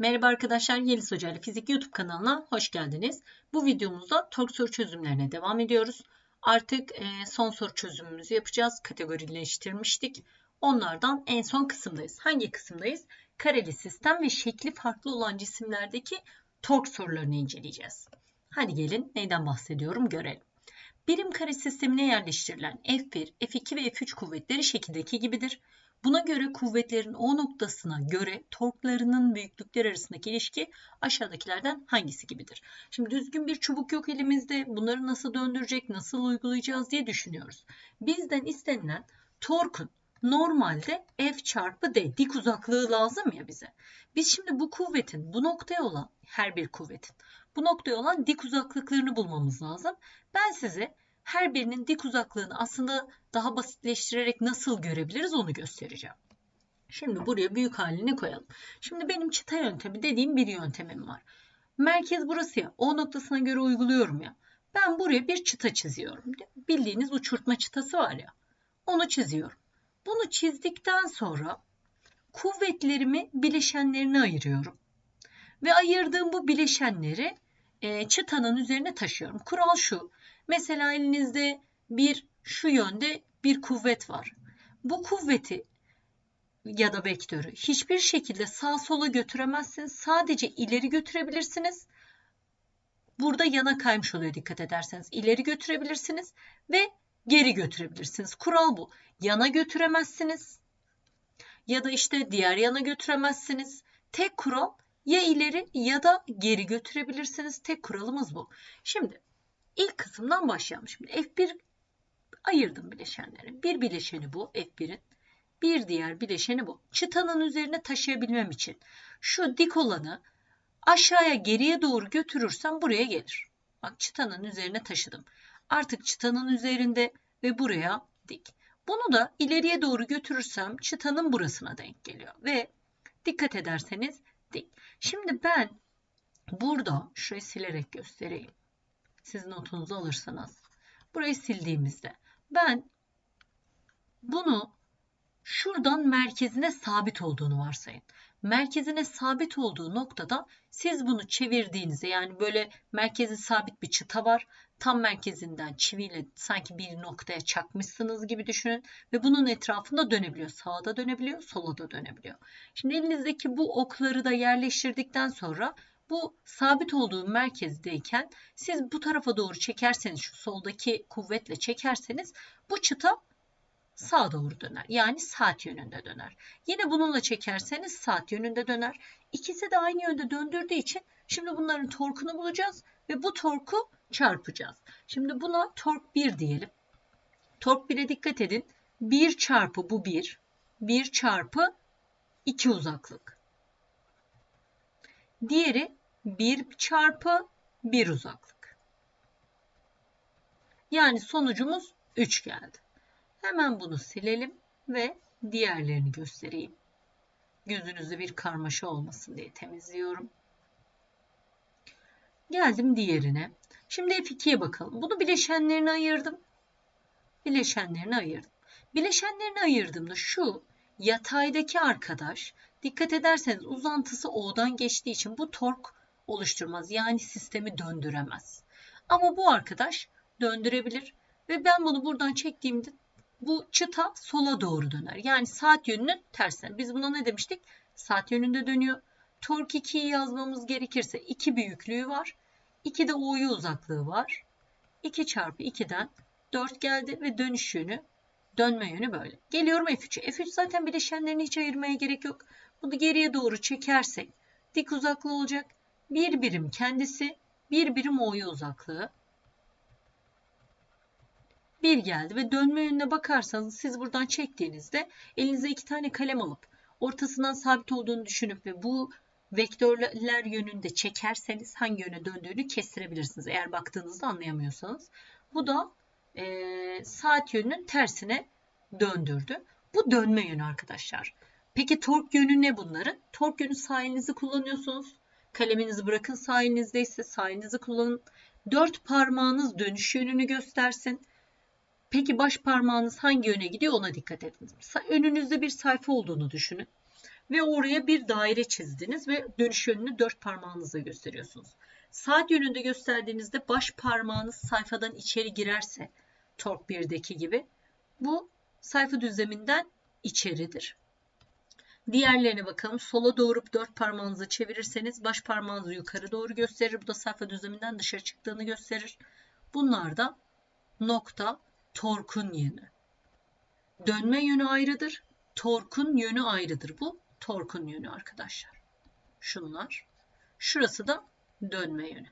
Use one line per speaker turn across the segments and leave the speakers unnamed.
Merhaba arkadaşlar, Yeliz Hoca ile Fizik YouTube kanalına hoş geldiniz. Bu videomuzda tork soru çözümlerine devam ediyoruz. Artık e, son soru çözümümüzü yapacağız. Kategorileştirmiştik. Onlardan en son kısımdayız. Hangi kısımdayız? Kareli sistem ve şekli farklı olan cisimlerdeki tork sorularını inceleyeceğiz. Hadi gelin neyden bahsediyorum görelim. Birim kare sistemine yerleştirilen F1, F2 ve F3 kuvvetleri şekildeki gibidir. Buna göre kuvvetlerin O noktasına göre torklarının büyüklükler arasındaki ilişki aşağıdakilerden hangisi gibidir? Şimdi düzgün bir çubuk yok elimizde. Bunları nasıl döndürecek, nasıl uygulayacağız diye düşünüyoruz. Bizden istenilen torkun normalde F çarpı D dik uzaklığı lazım ya bize. Biz şimdi bu kuvvetin bu noktaya olan her bir kuvvetin bu noktaya olan dik uzaklıklarını bulmamız lazım. Ben size her birinin dik uzaklığını aslında daha basitleştirerek nasıl görebiliriz onu göstereceğim. Şimdi buraya büyük halini koyalım. Şimdi benim çıta yöntemi dediğim bir yöntemim var. Merkez burası ya. O noktasına göre uyguluyorum ya. Ben buraya bir çıta çiziyorum. Bildiğiniz uçurtma çıtası var ya. Onu çiziyorum. Bunu çizdikten sonra kuvvetlerimi bileşenlerine ayırıyorum. Ve ayırdığım bu bileşenleri e, çıtanın üzerine taşıyorum. Kural şu. Mesela elinizde bir şu yönde bir kuvvet var. Bu kuvveti ya da vektörü hiçbir şekilde sağ sola götüremezsiniz. Sadece ileri götürebilirsiniz. Burada yana kaymış oluyor dikkat ederseniz. İleri götürebilirsiniz ve geri götürebilirsiniz. Kural bu. Yana götüremezsiniz. Ya da işte diğer yana götüremezsiniz. Tek kural ya ileri ya da geri götürebilirsiniz. Tek kuralımız bu. Şimdi ilk kısımdan başlayalım. Şimdi F1 ayırdım bileşenleri. Bir bileşeni bu F1'in. Bir diğer bileşeni bu. Çıtanın üzerine taşıyabilmem için şu dik olanı aşağıya geriye doğru götürürsem buraya gelir. Bak çıtanın üzerine taşıdım. Artık çıtanın üzerinde ve buraya dik. Bunu da ileriye doğru götürürsem çıtanın burasına denk geliyor. Ve dikkat ederseniz dik. Şimdi ben burada şurayı silerek göstereyim siz notunuzu alırsanız. Burayı sildiğimizde ben bunu şuradan merkezine sabit olduğunu varsayın. Merkezine sabit olduğu noktada siz bunu çevirdiğinizde yani böyle merkezi sabit bir çıta var. Tam merkezinden çiviyle sanki bir noktaya çakmışsınız gibi düşünün ve bunun etrafında dönebiliyor. Sağa da dönebiliyor, sola da dönebiliyor. Şimdi elinizdeki bu okları da yerleştirdikten sonra bu sabit olduğu merkezdeyken siz bu tarafa doğru çekerseniz şu soldaki kuvvetle çekerseniz bu çıta sağa doğru döner. Yani saat yönünde döner. Yine bununla çekerseniz saat yönünde döner. İkisi de aynı yönde döndürdüğü için şimdi bunların torkunu bulacağız ve bu torku çarpacağız. Şimdi buna tork 1 diyelim. Tork 1'e dikkat edin. 1 çarpı bu 1. 1 çarpı 2 uzaklık. Diğeri 1 çarpı 1 uzaklık. Yani sonucumuz 3 geldi. Hemen bunu silelim ve diğerlerini göstereyim. Gözünüzde bir karmaşa olmasın diye temizliyorum. Geldim diğerine. Şimdi F2'ye bakalım. Bunu bileşenlerine ayırdım. Bileşenlerini ayırdım. Bileşenlerini ayırdığımda şu yataydaki arkadaş dikkat ederseniz uzantısı O'dan geçtiği için bu tork oluşturmaz. Yani sistemi döndüremez. Ama bu arkadaş döndürebilir ve ben bunu buradan çektiğimde bu çıta sola doğru döner. Yani saat yönünün tersine. Biz buna ne demiştik? Saat yönünde dönüyor. Tork 2'yi yazmamız gerekirse 2 büyüklüğü var. 2 de O'yu uzaklığı var. 2 çarpı 2'den 4 geldi ve dönüş yönü dönme yönü böyle. Geliyorum F3'e. F3 zaten bileşenlerini hiç ayırmaya gerek yok. Bunu geriye doğru çekersek dik uzaklığı olacak bir birim kendisi, bir birim O'ya uzaklığı. Bir geldi ve dönme yönüne bakarsanız siz buradan çektiğinizde elinize iki tane kalem alıp ortasından sabit olduğunu düşünüp ve bu vektörler yönünde çekerseniz hangi yöne döndüğünü kestirebilirsiniz. Eğer baktığınızda anlayamıyorsanız. Bu da e, saat yönünün tersine döndürdü. Bu dönme yönü arkadaşlar. Peki tork yönü ne bunların? Tork yönü sağ elinizi kullanıyorsunuz. Kaleminizi bırakın sağ elinizde ise sağ elinizi kullanın. Dört parmağınız dönüş yönünü göstersin. Peki baş parmağınız hangi yöne gidiyor ona dikkat edin. Önünüzde bir sayfa olduğunu düşünün. Ve oraya bir daire çizdiniz ve dönüş yönünü dört parmağınızla gösteriyorsunuz. Saat yönünde gösterdiğinizde baş parmağınız sayfadan içeri girerse Tork 1'deki gibi bu sayfa düzleminden içeridir. Diğerlerine bakalım. Sola doğurup dört parmağınızı çevirirseniz baş parmağınızı yukarı doğru gösterir. Bu da sayfa düzleminden dışarı çıktığını gösterir. Bunlar da nokta torkun yönü. Dönme yönü ayrıdır. Torkun yönü ayrıdır. Bu torkun yönü arkadaşlar. Şunlar. Şurası da dönme yönü.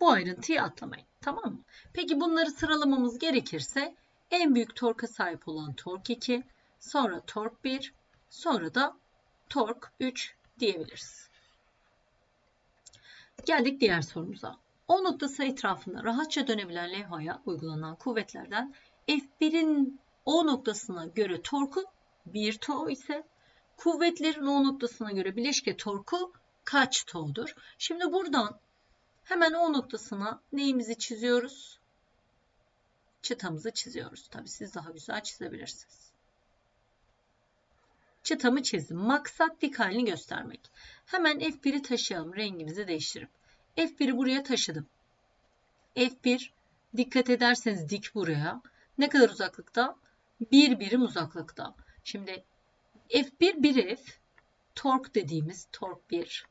Bu ayrıntıyı atlamayın. Tamam mı? Peki bunları sıralamamız gerekirse en büyük torka sahip olan tork 2, sonra tork 1, sonra da tork 3 diyebiliriz. Geldik diğer sorumuza. O noktası etrafında rahatça dönebilen levhaya uygulanan kuvvetlerden F1'in O noktasına göre torku 1 to ise kuvvetlerin O noktasına göre bileşke torku kaç to'dur? Şimdi buradan hemen O noktasına neyimizi çiziyoruz? Çıtamızı çiziyoruz. Tabii siz daha güzel çizebilirsiniz. Çıtamı çizdim. Maksat dik halini göstermek. Hemen F1'i taşıyalım. Rengimizi değiştirip. F1'i buraya taşıdım. F1 dikkat ederseniz dik buraya. Ne kadar uzaklıkta? Bir birim uzaklıkta. Şimdi F1 bir F. Tork dediğimiz tork 1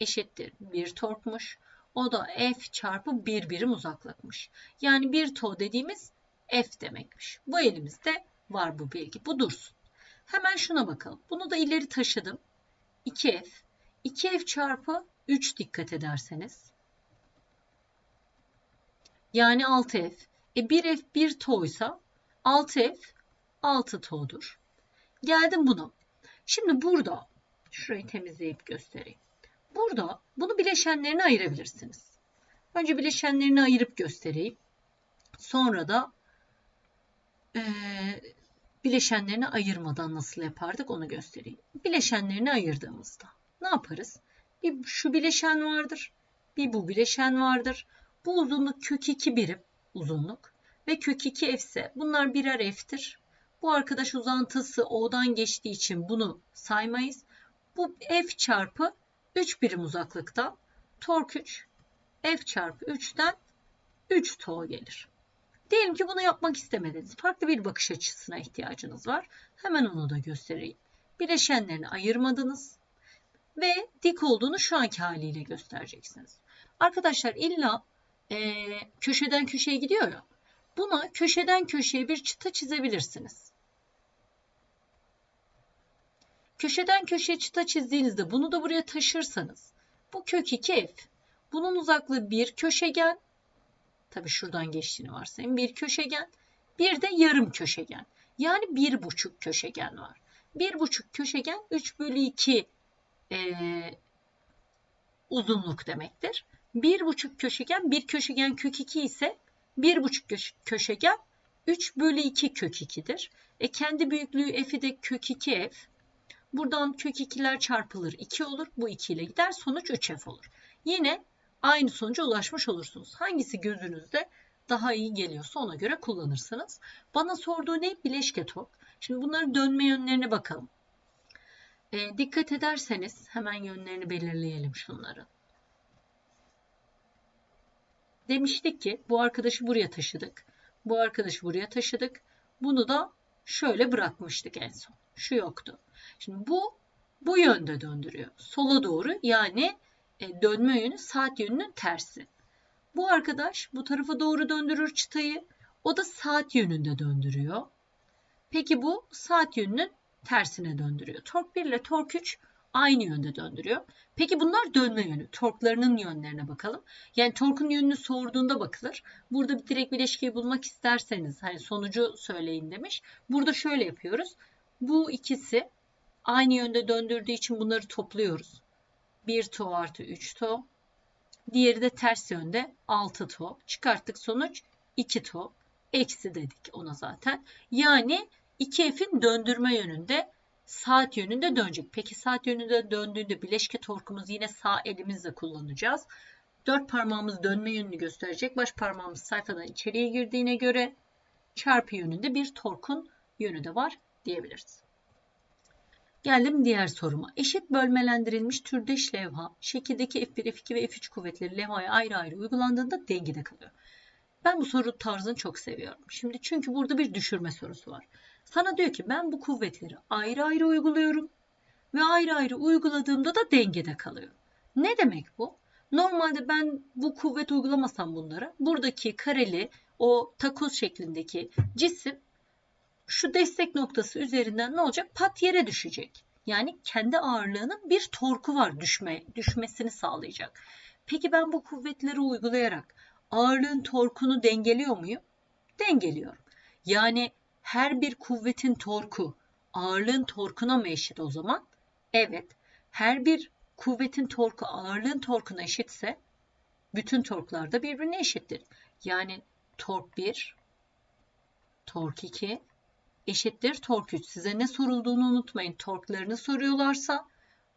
eşittir 1 torkmuş. O da F çarpı bir birim uzaklıkmış. Yani bir to dediğimiz F demekmiş. Bu elimizde var bu bilgi. Bu dursun. Hemen şuna bakalım. Bunu da ileri taşıdım. 2F. 2F çarpı 3 dikkat ederseniz. Yani 6F. E 1F 1 to'ysa 6F 6 to'dur. Geldim buna. Şimdi burada şurayı temizleyip göstereyim. Burada bunu bileşenlerine ayırabilirsiniz. Önce bileşenlerini ayırıp göstereyim. Sonra da e, bileşenlerini ayırmadan nasıl yapardık onu göstereyim. Bileşenlerini ayırdığımızda ne yaparız? Bir şu bileşen vardır. Bir bu bileşen vardır. Bu uzunluk kök 2 birim uzunluk ve kök 2 f ise bunlar birer f'tir. Bu arkadaş uzantısı O'dan geçtiği için bunu saymayız. Bu f çarpı 3 birim uzaklıkta tork 3 f çarpı 3'ten 3 to gelir. Diyelim ki bunu yapmak istemediniz. Farklı bir bakış açısına ihtiyacınız var. Hemen onu da göstereyim. Bileşenlerini ayırmadınız ve dik olduğunu şu anki haliyle göstereceksiniz. Arkadaşlar illa e, köşeden köşeye gidiyor ya. Buna köşeden köşeye bir çıta çizebilirsiniz. Köşeden köşeye çıta çizdiğinizde bunu da buraya taşırsanız bu kök 2 f. Bunun uzaklığı bir köşegen. Tabi şuradan geçtiğini varsayın. Bir köşegen. Bir de yarım köşegen. Yani bir buçuk köşegen var. Bir buçuk köşegen 3 bölü 2 e, uzunluk demektir. Bir buçuk köşegen bir köşegen kök 2 ise bir buçuk köşegen 3 bölü 2 kök 2'dir. E kendi büyüklüğü f'i de kök 2 f. Buradan kök 2'ler çarpılır 2 olur. Bu 2 ile gider. Sonuç 3f olur. Yine aynı sonuca ulaşmış olursunuz. Hangisi gözünüzde daha iyi geliyorsa ona göre kullanırsınız. Bana sorduğu ne? Bileşke tork. Şimdi bunların dönme yönlerine bakalım. E, dikkat ederseniz hemen yönlerini belirleyelim şunların. Demiştik ki bu arkadaşı buraya taşıdık. Bu arkadaşı buraya taşıdık. Bunu da şöyle bırakmıştık en son. Şu yoktu. Şimdi bu bu yönde döndürüyor. Sola doğru yani e, dönme yönü saat yönünün tersi. Bu arkadaş bu tarafa doğru döndürür çıtayı. O da saat yönünde döndürüyor. Peki bu saat yönünün tersine döndürüyor. Tork 1 ile tork 3 aynı yönde döndürüyor. Peki bunlar dönme yönü. Torklarının yönlerine bakalım. Yani torkun yönünü sorduğunda bakılır. Burada bir direkt bileşkeyi bulmak isterseniz hani sonucu söyleyin demiş. Burada şöyle yapıyoruz. Bu ikisi aynı yönde döndürdüğü için bunları topluyoruz. 1 to artı 3 to. Diğeri de ters yönde 6 to. Çıkarttık sonuç 2 to. Eksi dedik ona zaten. Yani 2F'in döndürme yönünde saat yönünde dönecek. Peki saat yönünde döndüğünde bileşke torkumuz yine sağ elimizle kullanacağız. Dört parmağımız dönme yönünü gösterecek. Baş parmağımız sayfadan içeriye girdiğine göre çarpı yönünde bir torkun yönü de var diyebiliriz. Geldim diğer soruma. Eşit bölmelendirilmiş türdeş levha şekildeki F1, F2 ve F3 kuvvetleri levhaya ayrı ayrı uygulandığında dengede kalıyor. Ben bu soru tarzını çok seviyorum. Şimdi çünkü burada bir düşürme sorusu var. Sana diyor ki ben bu kuvvetleri ayrı ayrı uyguluyorum ve ayrı ayrı uyguladığımda da dengede kalıyor. Ne demek bu? Normalde ben bu kuvvet uygulamasam bunlara buradaki kareli o takoz şeklindeki cisim şu destek noktası üzerinden ne olacak? Pat yere düşecek. Yani kendi ağırlığının bir torku var düşme, düşmesini sağlayacak. Peki ben bu kuvvetleri uygulayarak ağırlığın torkunu dengeliyor muyum? Dengeliyorum. Yani her bir kuvvetin torku ağırlığın torkuna mı eşit o zaman? Evet. Her bir kuvvetin torku ağırlığın torkuna eşitse bütün torklar da birbirine eşittir. Yani tork 1, tork 2 eşittir tork 3. Size ne sorulduğunu unutmayın. Torklarını soruyorlarsa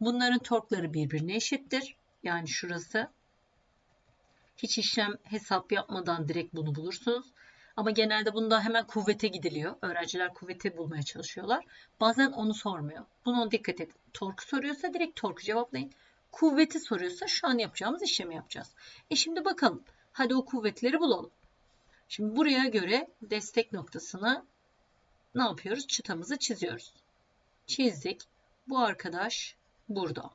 bunların torkları birbirine eşittir. Yani şurası. Hiç işlem hesap yapmadan direkt bunu bulursunuz. Ama genelde bunda hemen kuvvete gidiliyor. Öğrenciler kuvveti bulmaya çalışıyorlar. Bazen onu sormuyor. Buna dikkat edin. Torku soruyorsa direkt torku cevaplayın. Kuvveti soruyorsa şu an yapacağımız işlemi yapacağız. E şimdi bakalım. Hadi o kuvvetleri bulalım. Şimdi buraya göre destek noktasını ne yapıyoruz? Çıtamızı çiziyoruz. Çizdik. Bu arkadaş burada.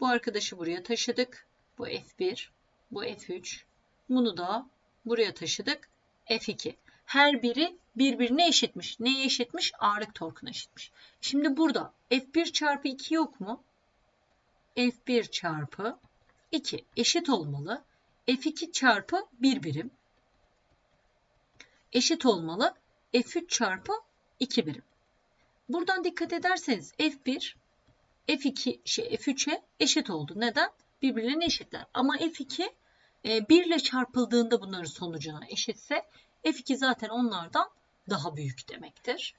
Bu arkadaşı buraya taşıdık. Bu F1, bu F3. Bunu da buraya taşıdık. F2. Her biri birbirine eşitmiş. Neye eşitmiş? Ağırlık torkuna eşitmiş. Şimdi burada F1 çarpı 2 yok mu? F1 çarpı 2 eşit olmalı. F2 çarpı 1 birim eşit olmalı. F3 çarpı 2 birim. Buradan dikkat ederseniz F1 F2 şey F3'e eşit oldu. Neden? Birbirlerine eşitler. Ama F2 1 e, ile çarpıldığında bunların sonucuna eşitse F2 zaten onlardan daha büyük demektir.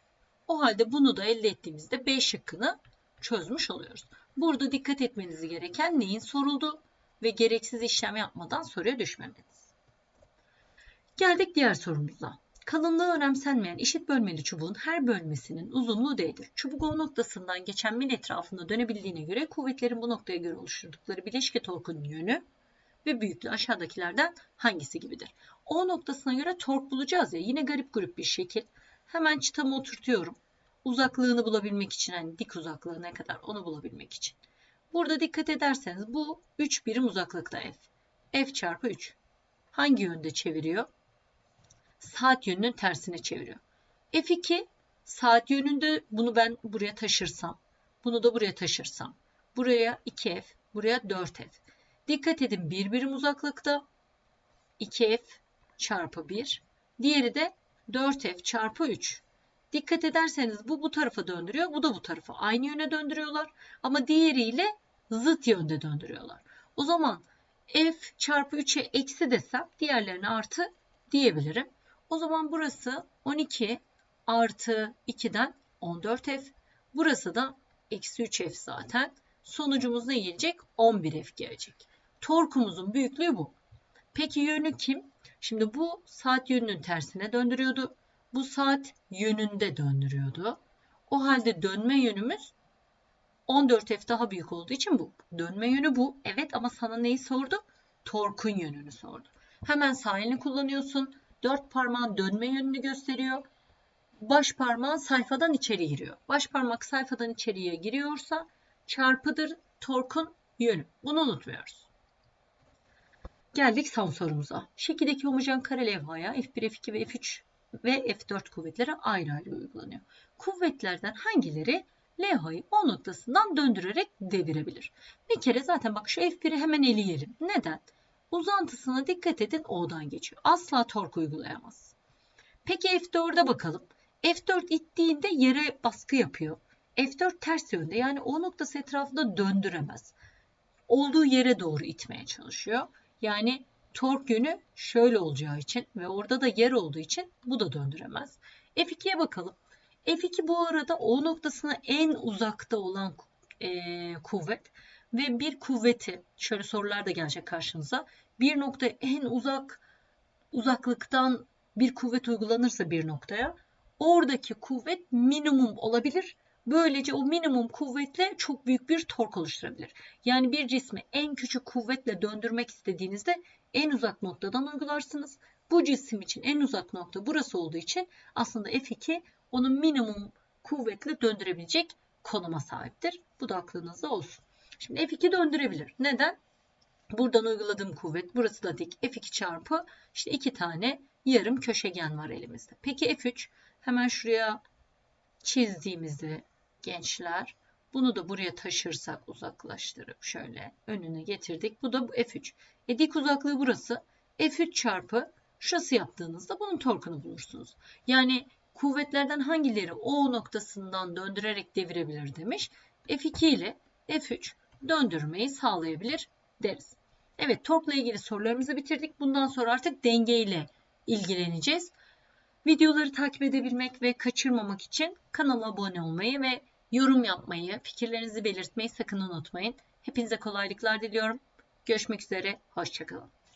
O halde bunu da elde ettiğimizde B şıkkını çözmüş oluyoruz. Burada dikkat etmeniz gereken neyin soruldu ve gereksiz işlem yapmadan soruya düşmemeniz. Geldik diğer sorumuza. Kalınlığı önemsenmeyen eşit bölmeli çubuğun her bölmesinin uzunluğu D'dir. Çubuk O noktasından geçen mil etrafında dönebildiğine göre kuvvetlerin bu noktaya göre oluşturdukları bileşke torkunun yönü ve büyüklüğü aşağıdakilerden hangisi gibidir? O noktasına göre tork bulacağız ya yine garip grup bir şekil. Hemen çıtamı oturtuyorum. Uzaklığını bulabilmek için hani dik uzaklığı ne kadar onu bulabilmek için. Burada dikkat ederseniz bu 3 birim uzaklıkta f. f çarpı 3. Hangi yönde çeviriyor? Saat yönünün tersine çeviriyor. F2 saat yönünde bunu ben buraya taşırsam, bunu da buraya taşırsam. Buraya 2F, buraya 4F. Dikkat edin bir birim uzaklıkta 2F çarpı 1. Diğeri de 4F çarpı 3. Dikkat ederseniz bu bu tarafa döndürüyor, bu da bu tarafa. Aynı yöne döndürüyorlar ama diğeriyle zıt yönde döndürüyorlar. O zaman f çarpı 3'e eksi desem diğerlerine artı diyebilirim. O zaman burası 12 artı 2'den 14f. Burası da eksi 3f zaten. Sonucumuz ne gelecek? 11f gelecek. Torkumuzun büyüklüğü bu. Peki yönü kim? Şimdi bu saat yönünün tersine döndürüyordu. Bu saat yönünde döndürüyordu. O halde dönme yönümüz 14F daha büyük olduğu için bu. Dönme yönü bu. Evet ama sana neyi sordu? Torkun yönünü sordu. Hemen sağ kullanıyorsun. Dört parmağın dönme yönünü gösteriyor. Baş parmağın sayfadan içeri giriyor. Baş parmak sayfadan içeriye giriyorsa çarpıdır torkun yönü. Bunu unutmuyoruz. Geldik son sorumuza. Şekildeki homojen kare levhaya F1, F2 ve F3 ve F4 kuvvetleri ayrı ayrı uygulanıyor. Kuvvetlerden hangileri levhayı O noktasından döndürerek devirebilir? Bir kere zaten bak şu F1'i hemen eleyelim. Neden? Uzantısına dikkat edin O'dan geçiyor. Asla tork uygulayamaz. Peki F4'e bakalım. F4 ittiğinde yere baskı yapıyor. F4 ters yönde yani O noktası etrafında döndüremez. Olduğu yere doğru itmeye çalışıyor. Yani tork yönü şöyle olacağı için ve orada da yer olduğu için bu da döndüremez. F2'ye bakalım. F2 bu arada O noktasına en uzakta olan e, kuvvet ve bir kuvveti şöyle sorular da gelecek karşınıza bir nokta en uzak uzaklıktan bir kuvvet uygulanırsa bir noktaya oradaki kuvvet minimum olabilir. Böylece o minimum kuvvetle çok büyük bir tork oluşturabilir. Yani bir cismi en küçük kuvvetle döndürmek istediğinizde en uzak noktadan uygularsınız. Bu cisim için en uzak nokta burası olduğu için aslında F2 onu minimum kuvvetle döndürebilecek konuma sahiptir. Bu da aklınızda olsun. Şimdi F2 döndürebilir. Neden? Buradan uyguladığım kuvvet burası da dik. F2 çarpı işte iki tane yarım köşegen var elimizde. Peki F3 hemen şuraya çizdiğimizde gençler bunu da buraya taşırsak uzaklaştırıp şöyle önüne getirdik. Bu da F3. E dik uzaklığı burası. F3 çarpı şurası yaptığınızda bunun torkunu bulursunuz. Yani kuvvetlerden hangileri O noktasından döndürerek devirebilir demiş. F2 ile F3 döndürmeyi sağlayabilir deriz. Evet torkla ilgili sorularımızı bitirdik. Bundan sonra artık denge ile ilgileneceğiz. Videoları takip edebilmek ve kaçırmamak için kanala abone olmayı ve yorum yapmayı, fikirlerinizi belirtmeyi sakın unutmayın. Hepinize kolaylıklar diliyorum. Görüşmek üzere, hoşçakalın.